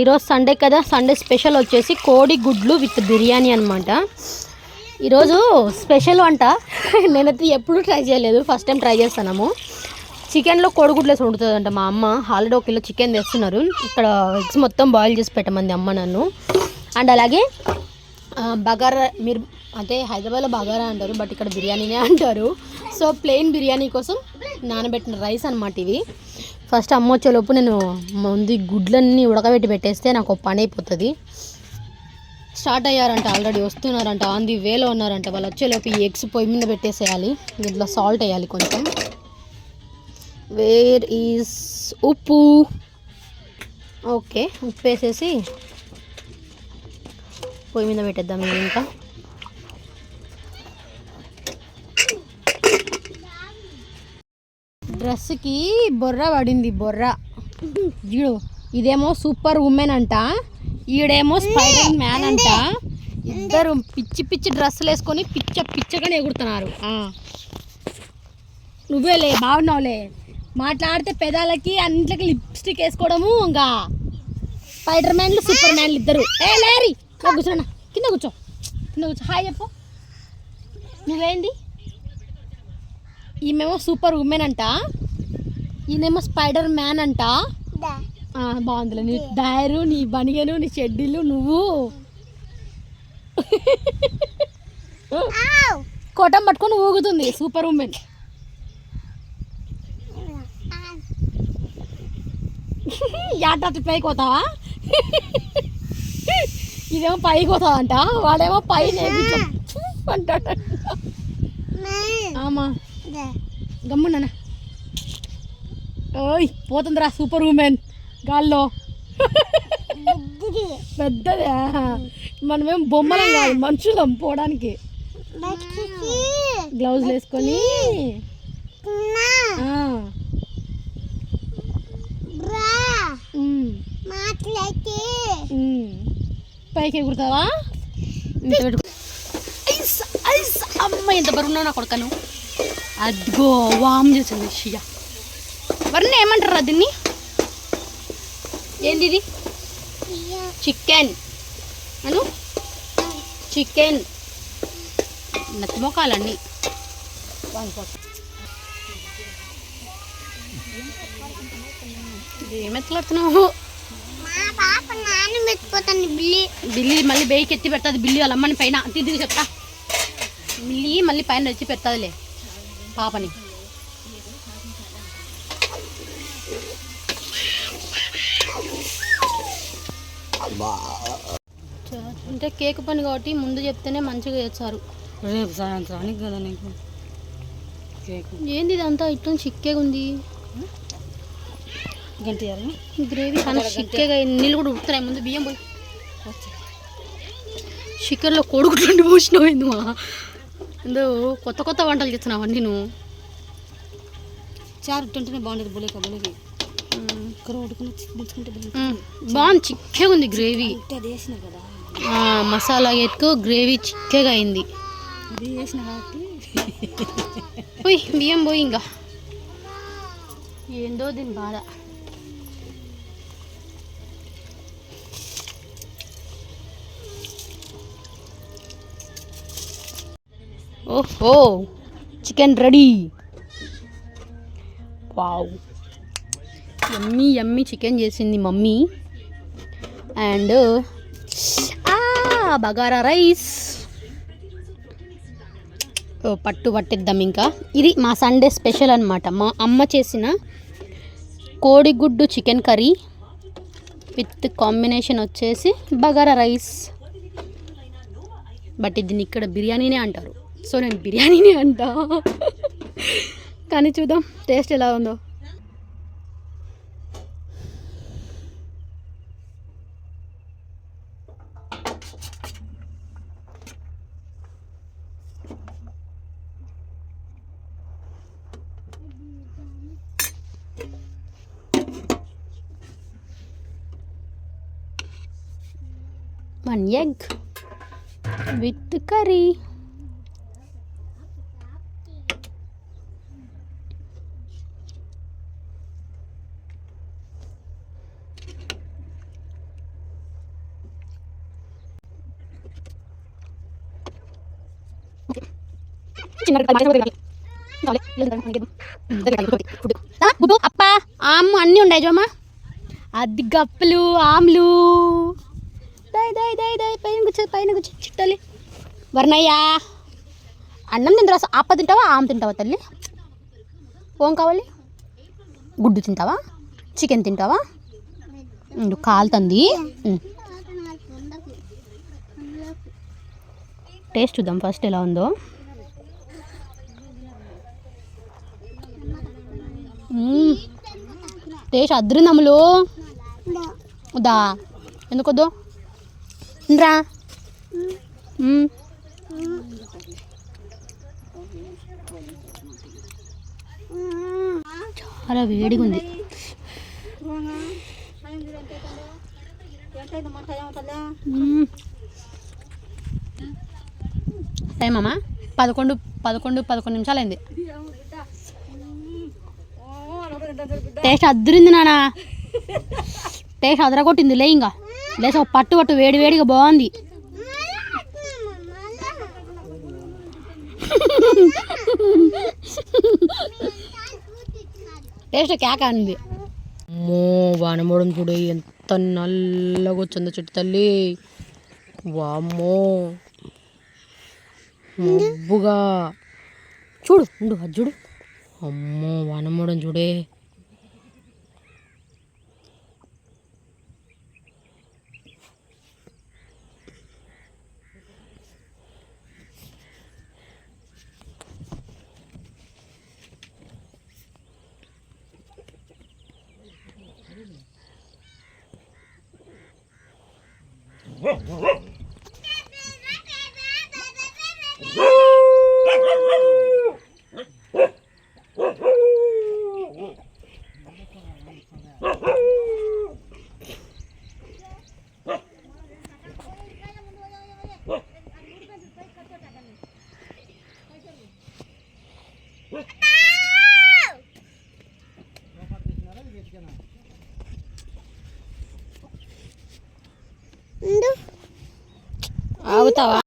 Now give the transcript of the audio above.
ఈరోజు సండే కదా. Sunday special వచ్చేసి కోడి గుడ్లు విత్ బిర్యానీ అనమాట ఈరోజు స్పెషల్ వంట నేనైతే ఎప్పుడూ ట్రై చేయలేదు. ఫస్ట్ టైం ట్రై చేస్తున్నాము. చికెన్లో కోడిగుడ్లు వేసి వండుతుందంట మా అమ్మ. ఆల్రెడీ ఒక కిలో చికెన్ తెస్తున్నారు. ఇక్కడ ఎగ్స్ మొత్తం బాయిల్ చేసి పెట్టమంది అమ్మ నన్ను. అండ్ అలాగే బగారా మీరు అంటే హైదరాబాద్లో బగారా అంటారు బట్ ఇక్కడ బిర్యానీనే అంటారు. సో ప్లెయిన్ బిర్యానీ కోసం నానబెట్టిన రైస్ అనమాట ఇవి. ఫస్ట్ అమ్మ వచ్చేలోపు నేను ముందు గుడ్లన్నీ ఉడకబెట్టి పెట్టేస్తే నాకు ఒక పని అయిపోతుంది. స్టార్ట్ అయ్యారంట ఆల్రెడీ వస్తున్నారంట ఆన్ ది వేలో ఉన్నారంట. వాళ్ళు వచ్చేలోపు ఈ ఎగ్స్ పొయ్యి మీద పెట్టేసేయాలి. దీంట్లో సాల్ట్ వేయాలి కొంచెం. వేర్ ఈజ్ ఉప్పు. ఓకే ఉప్పు వేసేసి పొయ్యి మీద పెట్టేద్దాం ఇంకా. డ్రెస్కి బొర్ర పడింది బొర్ర. చూడు ఇదేమో సూపర్ ఉమెన్ అంట. ఈడేమో స్పైడర్ మ్యాన్ అంట. ఇద్దరు పిచ్చి పిచ్చి డ్రెస్సులు వేసుకొని పిచ్చ పిచ్చగానే ఎగురుతున్నారు. ఆ. నువ్వేలే బాగున్నావులే మాట్లాడితే పెదాలకి అన్నింటికి లిప్స్టిక్ వేసుకోవడము ఇంకా. స్పైడర్ మ్యాన్లు సూపర్ మ్యాన్లు ఇద్దరు. ఏ లేరి కూర్చోనా కింద కూర్చో కింద కూర్చో. హాయ్ చెప్పు. నువ్వేంది? ఈమెమో సూపర్ ఉమెన్ అంట. ఈయనేమో స్పైడర్ మ్యాన్ అంట. బాగుందిలే. నీ డైరు నీ బనిగను నీ చెడ్డీలు నువ్వు. కోటం పట్టుకొని ఊగుతుంది సూపర్ ఉమెన్. యాట పైకి పోతావా? ఇదేమో పైకి పోతావంట. వాడేమో పైన అంటాడు. ఆమా. గమ్మున్నా ఓయ్ పోతుందిరా సూపర్ ఉమెన్. గాల్లో. పెద్దదే మనమేం బొమ్మలం కాదు మనుషులం పోవడానికి. గ్లౌజ్ వేసుకొని. పైకి ఎగురుతావా ఇంత పెట్టుకో. ఐస్, ఐస్, అమ్మ ఎంత బరువున్నావు నా కొడుకను. అదిగో వామ్ చేసింది షియా. వరణ ఏమంటారా దీన్ని? ఏంది ఇది చికెన్. అను? చికెన్. నత్తి మొక్కలన్నీ ఏమెత్తులాడుతున్నావు నానబెట్టుకోతాను బిల్లి బిల్లి మళ్ళీ బేయికి ఎత్తి పెడుతుంది బిల్లి వాళ్ళ అమ్మని పైన. తిరిగి చెప్తా. బిల్లి మళ్ళీ పైన వచ్చి పెడతాదిలే. పాపని. అంటే కేక్ పని కాబట్టి ముందు చెప్తేనే మంచిగా చేస్తారు. రేపు సాయంత్రానికి కదా నీకు కేక్. ఏంది ఇదంతా? ఇట్లా చిక్కేగా ఉంది. గంట గ్రేవీ కానీ చిక్కేగా నీళ్ళు కూడా ఉడుకుతున్నాయి. ముందు బియ్యం పోయి. చికెన్లో కొడుకుతుండి పోసినావు ఎందుమా ఎందో కొత్త కొత్త వంటలు చేస్తున్నావు నువ్వు చారు ఇట్టుంటేనే బాగుండేది బులేక బులేకి. బాగుంది చిక్కగా ఉంది గ్రేవీ. కదా. మసాలా ఎక్కువ గ్రేవీ చిక్కగా అయింది. అది వేసిన కాబట్టి. పోయి బియ్యం పోయి ఇంకా. ఏందో దీని బాధ. ఓహో చికెన్ రెడీ. వావ్. ఎమ్మి ఎమ్మి చికెన్ చేసింది మమ్మీ. And bagara rice. ఓ, పట్టు పట్టిద్దాం ఇంకా. ఇది మా సండే స్పెషల్ అనమాట మా అమ్మ చేసిన కోడిగుడ్డు చికెన్ కర్రీ విత్ కాంబినేషన్ వచ్చేసి బగారా రైస్. బట్ దీన్ని ఇక్కడ బిర్యానీనే అంటారు. సో నేను బిర్యానీని అంటా. కానీ చూద్దాం టేస్ట్ ఎలా ఉందో. వన్ ఎగ్ విత్ అప్ప ఆమ్ అన్నీ ఉన్నాయి జోమా అది గప్పలు ఆమ్లు. దాయ్ దాయ్ దాయ్ దాయ్ పైన కూర్చో పైన కూర్చో చిట్టాలి. వర్ణయ్యా అన్నం తింటావా అప్ప తింటావా ఆమ్ తింటావా తల్లి? ఓం కావాలి. గుడ్డు తింటావా? చికెన్ తింటావా? కాలుతుంది. టేస్ట్ చూద్దాం ఫస్ట్ ఎలా ఉందో. టేస్ట్ అద్రిందమ్ములు వద్దా? ఎందుకు ఎందుకొద్దు రా చాలా వేడిగా ఉంది. టైం అమ్మా? పదకొండు పదకొండు పదకొండు నిమిషాలు అయింది టేస్ట్ అద్దరింది నానా. టేస్ట్ అదరగొట్టింది లే ఇంకా లేస పట్టు పట్టు వేడి వేడిగా బాగుంది. టేస్ట్ కేక అంది అమ్మో వానమోడం చూడు ఎంత నల్లగా వచ్చిందో చెట్టు తల్లి. వామ్మో. మబ్బుగా. చూడు ఉండు అది చూడు. అమ్మో వానమోడం చూడే. ಬರ್ತಾವ?